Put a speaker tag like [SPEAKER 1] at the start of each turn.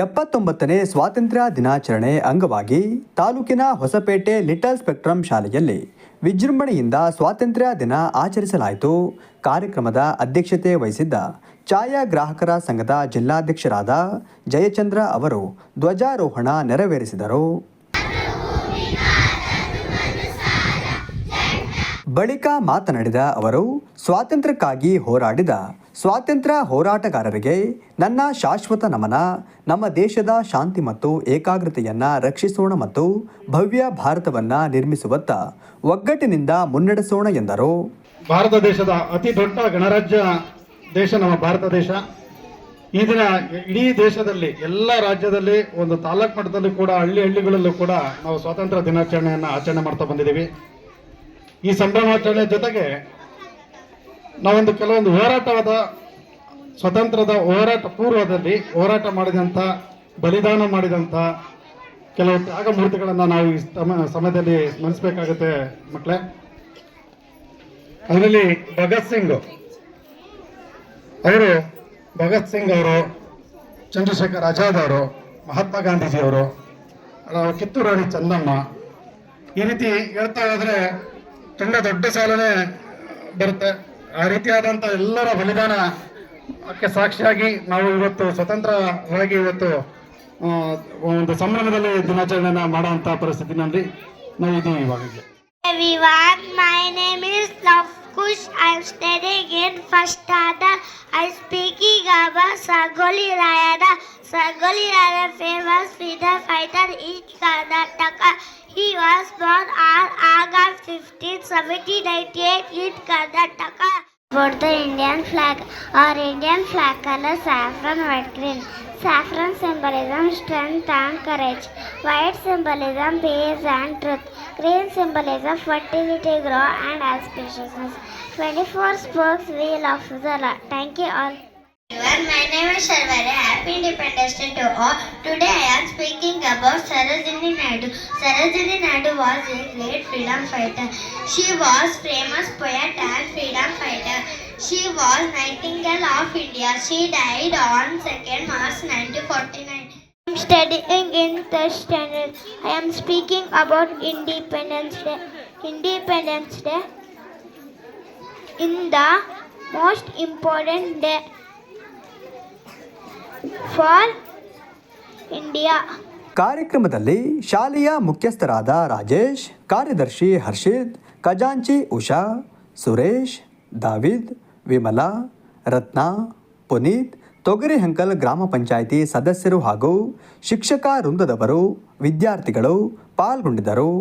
[SPEAKER 1] ಎಪ್ಪತ್ತೊಂಬತ್ತನೇ ಸ್ವಾತಂತ್ರ್ಯ ದಿನಾಚರಣೆ ಅಂಗವಾಗಿ ತಾಲೂಕಿನ ಹೊಸಪೇಟೆ ಲಿಟಲ್ ಸ್ಪೆಕ್ಟ್ರಮ್ ಶಾಲೆಯಲ್ಲಿ ವಿಜೃಂಭಣೆಯಿಂದ ಸ್ವಾತಂತ್ರ್ಯ ದಿನ ಆಚರಿಸಲಾಯಿತು. ಕಾರ್ಯಕ್ರಮದ ಅಧ್ಯಕ್ಷತೆ ವಹಿಸಿದ್ದ ಛಾಯಾಗ್ರಾಹಕರ ಸಂಘದ ಜಿಲ್ಲಾಧ್ಯಕ್ಷರಾದ ಜಯಚಂದ್ರ ಅವರು ಧ್ವಜಾರೋಹಣ ನೆರವೇರಿಸಿದರು. ಬಳಿಕ ಮಾತನಾಡಿದ ಅವರು, ಸ್ವಾತಂತ್ರ್ಯಕ್ಕಾಗಿ ಹೋರಾಡಿದ ಸ್ವಾತಂತ್ರ್ಯ ಹೋರಾಟಗಾರರಿಗೆ ನನ್ನ ಶಾಶ್ವತ ನಮನ, ನಮ್ಮ ದೇಶದ ಶಾಂತಿ ಮತ್ತು ಏಕಾಗ್ರತೆಯನ್ನು ರಕ್ಷಿಸೋಣ ಮತ್ತು ಭವ್ಯ ಭಾರತವನ್ನ ನಿರ್ಮಿಸುವತ್ತ ಒಗ್ಗಟ್ಟಿನಿಂದ ಮುನ್ನಡೆಸೋಣ ಎಂದರು.
[SPEAKER 2] ಭಾರತ ದೇಶದ ಅತಿ ದೊಡ್ಡ ಗಣರಾಜ್ಯ ದೇಶ ನಮ್ಮ ಭಾರತ ದೇಶ. ಈ ದಿನ ಇಡೀ ದೇಶದಲ್ಲಿ, ಎಲ್ಲ ರಾಜ್ಯದಲ್ಲಿ, ಒಂದು ತಾಲೂಕು ಮಟ್ಟದಲ್ಲಿ ಕೂಡ, ಹಳ್ಳಿ ಹಳ್ಳಿಗಳಲ್ಲೂ ಕೂಡ ನಾವು ಸ್ವಾತಂತ್ರ್ಯ ದಿನಾಚರಣೆಯನ್ನು ಆಚರಣೆ ಮಾಡ್ತಾ ಬಂದಿದ್ದೀವಿ. ಈ ಸಂಭ್ರಮಾಚರಣೆ ಜೊತೆಗೆ ನಾವೊಂದು ಕೆಲವೊಂದು ಹೋರಾಟವಾದ ಸ್ವತಂತ್ರದ ಹೋರಾಟ ಪೂರ್ವದಲ್ಲಿ ಹೋರಾಟ ಮಾಡಿದಂಥ, ಬಲಿದಾನ ಮಾಡಿದಂಥ ಕೆಲವು ತ್ಯಾಗ ಮೂರ್ತಿಗಳನ್ನು ನಾವು ಈ ಸಮ- ಸಮಯದಲ್ಲಿ ಸ್ಮರಿಸಬೇಕಾಗುತ್ತೆ ಮಕ್ಕಳೇ ಅದರಲ್ಲಿ ಭಗತ್ ಸಿಂಗ್. ಅವರು ಭಗತ್ ಸಿಂಗ್ ಅವರು, ಚಂದ್ರಶೇಖರ್ ಆಜಾದ್ ಅವರು, ಮಹಾತ್ಮ ಗಾಂಧೀಜಿಯವರು ಅವರು ಕಿತ್ತೂರು ರಾಣಿ ಚಂದಮ್ಮ. ಈ ರೀತಿ ಹೇಳ್ತಾ ಹೋದ್ರೆ ತುಂಬ ದೊಡ್ಡ ಸಾಲನೆ ಬರುತ್ತೆ. ಆ ರೀತಿಯಾದಂಥ ಎಲ್ಲರ ಬಲಿದಾನ ಕ್ಕೆ ಸಾಕ್ಷಿಯಾಗಿ ನಾವು ಇವತ್ತು ಸ್ವತಂತ್ರವಾಗಿ ಇವತ್ತು ಒಂದು ಸಂಭ್ರಮದಲ್ಲಿ ದಿನಾಚರಣೆನ ಮಾಡುವಂಥ ಪರಿಸ್ಥಿತಿನಲ್ಲಿ ನಾವು ಇದ್ದೀವಿ ಇವಾಗ
[SPEAKER 3] Navkush. I'm studying in first standard. I'm speaking about Sagoli Rayana. Sagoli Rayana, famous freedom fighter in Karnataka. He was born on August 15, 1798 in Karnataka. About the Indian flag. Our Indian flag color saffron, white, green. Saffron symbolism strength and courage. White symbolism peace and truth. Green symbolism fertility, growth and auspiciousness. 24 spokes wheel of the law. Thank you all. My name is Sharvare. Happy Independence Day to all. Today I am speaking about Sarojini Naidu. Sarojini Naidu was a great freedom fighter. She was famous poet and freedom fighter. She was Nightingale of India. She died on 2nd March 1949. I am studying in third standard. I am speaking about Independence Day. Independence Day in the most important day for India
[SPEAKER 1] ಕಾರ್ಯಕ್ರಮದಲ್ಲಿ ಶಾಲೆಯ ಮುಖ್ಯಸ್ಥರಾದ ರಾಜೇಶ್, ಕಾರ್ಯದರ್ಶಿ ಹರ್ಷಿತ್ ಖಜಾಂಚಿ ಉಷಾ, ಸುರೇಶ್, ದಾವಿದ್, ವಿಮಲಾ, ರತ್ನ, ಪುನೀತ್ ತೊಗರಿಹಂಕಲ್ ಗ್ರಾಮ ಪಂಚಾಯಿತಿ ಸದಸ್ಯರು ಹಾಗೂ ಶಿಕ್ಷಕ ವೃಂದದವರು, ವಿದ್ಯಾರ್ಥಿಗಳು ಪಾಲ್ಗೊಂಡಿದ್ದರು.